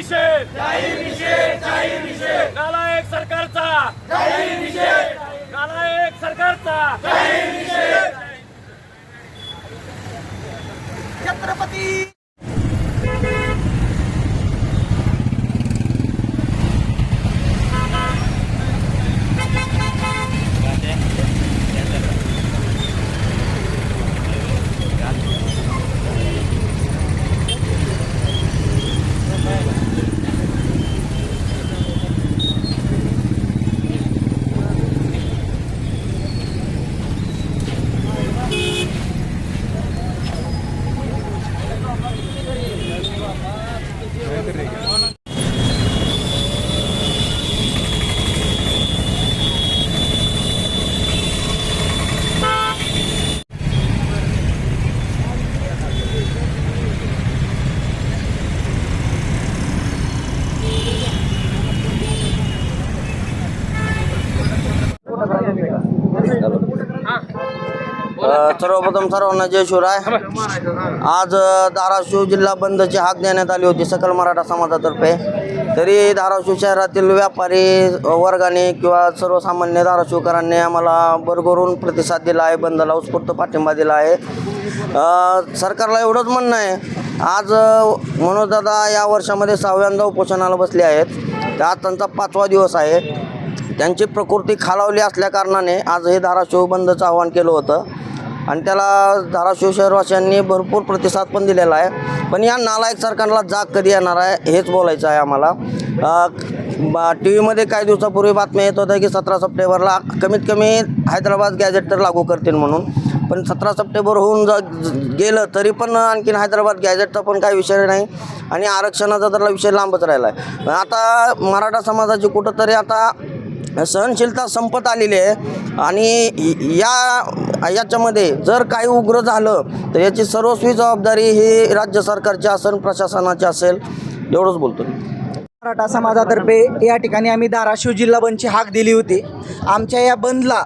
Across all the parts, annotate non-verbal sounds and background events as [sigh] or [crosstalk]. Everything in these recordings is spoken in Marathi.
निषेध. नालायक सरकारचा. नालायक सरकारचा. जाहीर निषेध छत्रपती सर्वप्रथम सर्वांना जय शिवराय. आज धाराशिव जिल्हा बंदची हाक देण्यात आली होती सकल मराठा समाजातर्फे. तरी धाराशिव शहरातील व्यापारी वर्गाने किंवा सर्वसामान्य धाराशिवकरांनी आम्हाला भरभरून प्रतिसाद दिला आहे बंदला उत्स्फूर्त पाठिंबा दिला आहे. सरकारला एवढंच म्हणणं आहे. आज मनोजदादा या वर्षामध्ये सहाव्यांदा उपोषणाला बसले आहेत. तर आज त्यांचा पाचवा दिवस आहे. त्यांची प्रकृती खालावली असल्याकारणाने आज हे धाराशिव बंदचं आवाहन केलं होतं. आणि त्याला धाराशिव शहरवासियांनी भरपूर प्रतिसाद पण दिलेला आहे. पण या नालायक सरकारला जाग कधी येणार आहे हेच बोलायचं आहे आम्हाला. टी व्हीमध्ये काही दिवसापूर्वी बातम्या येत होत्या की सतरा सप्टेंबरला कमीत कमी हैदराबाद गॅजेट तर लागू करतील म्हणून. पण सतरा सप्टेंबर होऊन जा गेलं तरी पण आणखीन हैदराबाद गॅजेटचा पण काही विषय नाही आणि आरक्षणाचा तर विषय लांबच राहिला आहे आता मराठा समाजाची कुठंतरी आता सहनशीलता संपत आलेली आहे. आणि या याच्यामध्ये जर काही उग्र झालं तर याची सर्वस्वी जबाबदारी ही राज्य सरकारची असेल प्रशासनाची असेल. एवढंच बोलतो मराठा समाजातर्फे या ठिकाणी आम्ही धाराशिव जिल्हा बंदची हाक दिली होती. आमच्या या बंदला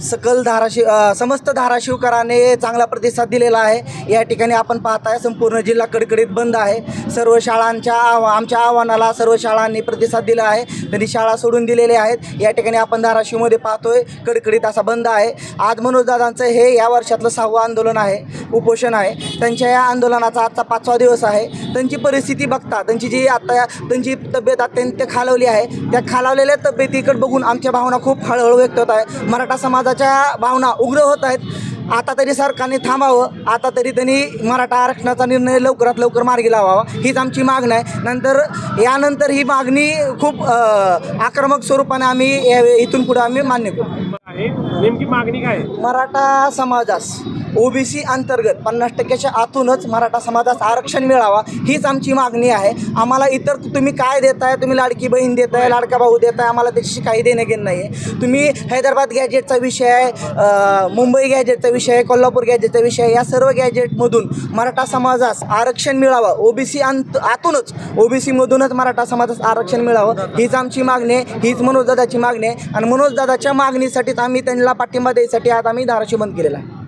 सकल धाराशिव समस्त धाराशिवकराने चांगला प्रतिसाद दिलेला आहे. या ठिकाणी आपण पाहताय संपूर्ण जिल्हा कडकडीत बंद आहे. सर्व शाळांच्या आमच्या आव्हानाला सर्व शाळांनी प्रतिसाद दिला आहे. त्यांनी शाळा सोडून दिलेल्या आहेत. या ठिकाणी आपण धाराशिवमध्ये पाहतोय कडकडीत असा बंद आहे. आज मनोजदादांचं हे या वर्षातलं सहावं आंदोलन आहे उपोषण आहे. त्यांच्या या आंदोलनाचा आजचा पाचवा दिवस आहे. त्यांची परिस्थिती बघता त्यांची जी आता त्यांची तब्येत अत्यंत खालावली आहे. त्या खालावलेल्या तब्येतीकडे बघून आमच्या भावना खूप हळूहळू व्यक्त होत आहे मराठा समाजाच्या भावना उग्र होत आहेत. आता तरी सरकारने थांबावं. आता तरी त्यांनी मराठा आरक्षणाचा निर्णय लवकरात लवकर मार्गी लावावा. हीच आमची मागणी आहे. नंतर यानंतर ही मागणी खूप आक्रमक स्वरूपाने आम्ही इथून पुढे आम्ही मान्य करू. नेमकी मागणी काय? मराठा समाजास [laughs] ओबीसी अंतर्गत पन्नास टक्क्याच्या आतूनच मराठा समाजास आरक्षण मिळावा हीच आमची मागणी आहे. आम्हाला इतर तुम्ही काय देताय? तुम्ही लाडकी बहीण देताय लाडका भाऊ देताय आम्हाला त्याच्याशी काही देणं घेणं नाही आहे तुम्ही हैदराबाद गॅजेटचा विषय आहे मुंबई गॅजेटचा विषय आहे कोल्हापूर गॅजेटचा विषय आहे या सर्व गॅजेटमधून मराठा समाजास आरक्षण मिळावं ओबीसी अंत आतूनच ओबीसीमधूनच मराठा समाजास आरक्षण मिळावं हीच आमची मागणी आहे हीच मनोजदादाची मागणी आहे. आणि मनोजदादाच्या मागणीसाठीच आम्ही त्यांना पाठिंबा द्यायसाठी आज आम्ही धाराशिव बंद केलेला आहे.